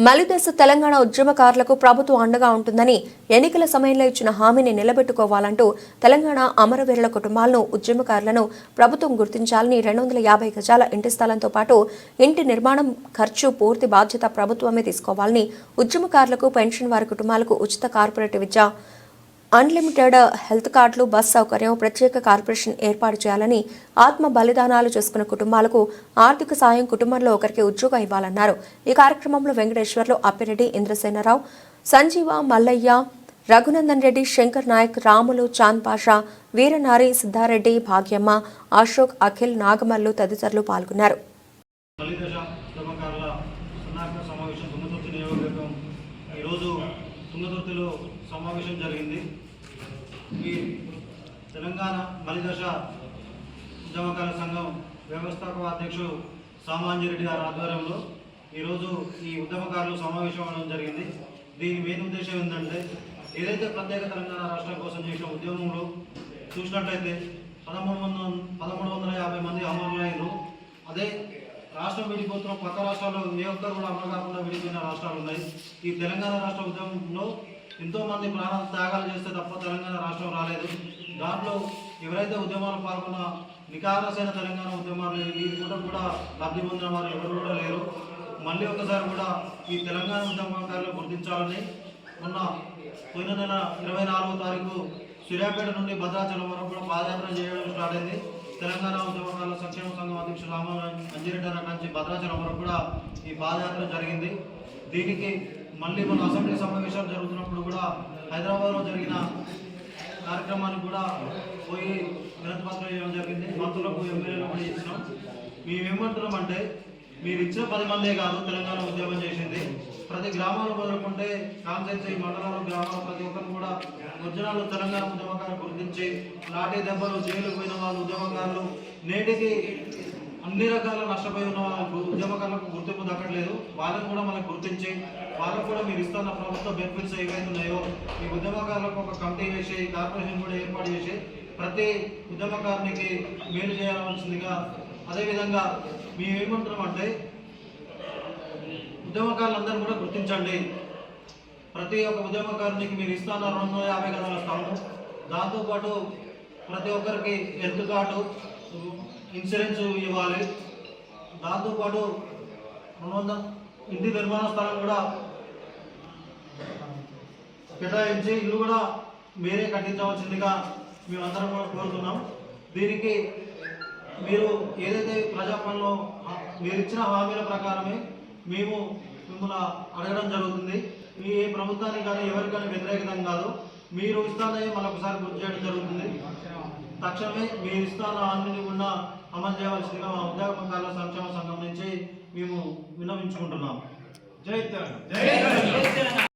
మలిదశ తెలంగాణ ఉద్యమకారులకు ప్రభుత్వం అండగా ఉంటుందని ఎన్నికల సమయంలో ఇచ్చిన హామీని నిలబెట్టుకోవాలంటూ తెలంగాణ అమరవీరుల కుటుంబాలను ఉద్యమకారులను ప్రభుత్వం గుర్తించాలని రెండు వందల యాభై గజాల ఇంటి స్థలంతో పాటు ఇంటి నిర్మాణం ఖర్చు పూర్తి బాధ్యత ప్రభుత్వమే తీసుకోవాలని ఉద్యమకారులకు పెన్షన్ వారి కుటుంబాలకు ఉచిత కార్పొరేట్ విద్య అన్లిమిటెడ్ హెల్త్ కార్డులు బస్ సౌకర్యం ప్రత్యేక కార్పొరేషన్ ఏర్పాటు చేయాలని ఆత్మ బలిదానాలు చేసుకున్న కుటుంబాలకు ఆర్థిక సాయం కుటుంబంలో ఒకరికి ఉద్యోగం ఇవ్వాలన్నారు. ఈ కార్యక్రమంలో వెంకటేశ్వర్లు అప్పిరెడ్డి ఇంద్రసేనరావు సంజీవ మల్లయ్య రఘునందన్ రెడ్డి శంకర్ నాయక్ రాములు చాంద్ పాషా వీరనారి సిద్ధారెడ్డి భాగ్యమ్మ అశోక్ అఖిల్ నాగమల్లు తదితరులు పాల్గొన్నారు. ఈరోజు తుంగతుర్తిలో సమావేశం జరిగింది. ఈ తెలంగాణ బలిదశ ఉద్యమకారుల సంఘం వ్యవస్థాపక అధ్యక్షుడు సామాన్యరెడ్డి గారి ఆధ్వర్యంలో ఈరోజు ఈ ఉద్యమకారులు సమావేశం అవడం జరిగింది. దీని మెయిన్ ఉద్దేశం ఏంటంటే ఏదైతే ప్రత్యేక తెలంగాణ రాష్ట్రం కోసం చేసిన ఉద్యమంలో చూసినట్లయితే పదమూడు వందల పదమూడు వందల యాభై మంది అమరులైనరు అదే రాష్ట్రం విడిపోతున్న కొత్త రాష్ట్రాల్లో ఏ ఒక్కరు కూడా అమలు కాకుండా విడిపోయిన రాష్ట్రాలు ఉన్నాయి. ఈ తెలంగాణ రాష్ట్ర ఉద్యమంలో ఎంతో మంది ప్రాణ త్యాగాలు చేస్తే తప్ప తెలంగాణ రాష్ట్రం రాలేదు. దాంట్లో ఎవరైతే ఉద్యమాలు పాల్గొన్న నికారసైన తెలంగాణ ఉద్యమాలు ఈ కూడా కూడా లబ్ధి పొందిన వారు ఎవరు కూడా లేరు. మళ్ళీ ఒకసారి కూడా ఈ తెలంగాణ ఉద్యమకారులు గుర్తించాలని మొన్న పోయిన నెల ఇరవై నాలుగో తారీఖు సూర్యాపేట నుండి భద్రాచలం వరకు కూడా పాదయాత్ర చేయడం స్టార్ట్ అయింది. తెలంగాణ ఉద్యమకాల సంక్షేమ సంఘం అధ్యక్షులు రామ అంజిరెడ్డి నుంచి భద్రాచలం వరకు కూడా ఈ పాదయాత్ర జరిగింది. దీనికి మళ్ళీ మన అసెంబ్లీ సమావేశాలు జరుగుతున్నప్పుడు కూడా హైదరాబాద్లో జరిగిన కార్యక్రమానికి కూడా పోయి వినతి చేయడం ఇవ్వడం జరిగింది. మంత్రులకు ఎమ్మెల్యేలకు కూడా ఇచ్చినాం. మేమేమంటున్నాం అంటే మీరు ఇచ్చిన పది మందే కాదు తెలంగాణ ఉద్యమం చేసింది. ప్రతి గ్రామంలో మొదలుకుంటే ఈ మండలాలు గ్రామాలు ప్రతి ఒక్కరు కూడా ఒరిజినల్ తెలంగాణ ఉద్యమకారులు గుర్తించి లాఠీ దెబ్బలు జైలు పోయిన వాళ్ళు ఉద్యమకారులు నేటికి అన్ని రకాల నష్టపోయి ఉన్న వాళ్ళకు ఉద్యమకారులకు గుర్తింపు దక్కట్లేదు. వాళ్ళని కూడా మనకు గుర్తించి వాళ్ళకు కూడా మీరు ఇస్తున్న ప్రభుత్వ బెనిఫిట్స్ ఏవైతే ఉన్నాయో ఈ ఉద్యమకారులకు ఒక కమిటీ వేసి కార్పొరేషన్ కూడా ఏర్పాటు చేసి ప్రతి ఉద్యమకారునికి మేలు చేయాల్సిందిగా అదేవిధంగా మేము అంటే ఉద్యమకారులందరూ కూడా గుర్తించండి. ప్రతి ఒక్క ఉద్యమకారునికి మీరు ఇస్తాన రెండు వందల యాభై గదాల స్థలము. దాంతోపాటు ప్రతి ఒక్కరికి హెల్త్ కార్డు ఇన్సూరెన్స్ ఇవ్వాలి. దాంతోపాటు రెండు వందల ఇంటి నిర్మాణ స్థలం కూడా కేటాయించి ఇల్లు కూడా మీరే కట్టించవలసిందిగా మేమందరం కూడా కోరుతున్నాం. దీనికి మీరు ఏదైతే ప్రజాపంలో మీరు ఇచ్చిన హామీల ప్రకారమే మేము మిమ్మల్ని అడగడం జరుగుతుంది. మీ ఏ ప్రభుత్వానికి కానీ ఎవరికి కానీ వ్యతిరేకతం కాదు. మీరు ఇస్తానే మరొకసారి గుర్తు చేయడం జరుగుతుంది. తక్షణమే మీరు ఇస్తాన హామీని కూడా అమలు చేయవలసిందిగా మా ఉద్యోగకారుల సంక్షేమ సంఘం నుంచి మేము విన్నవించుకుంటున్నాం. జై జై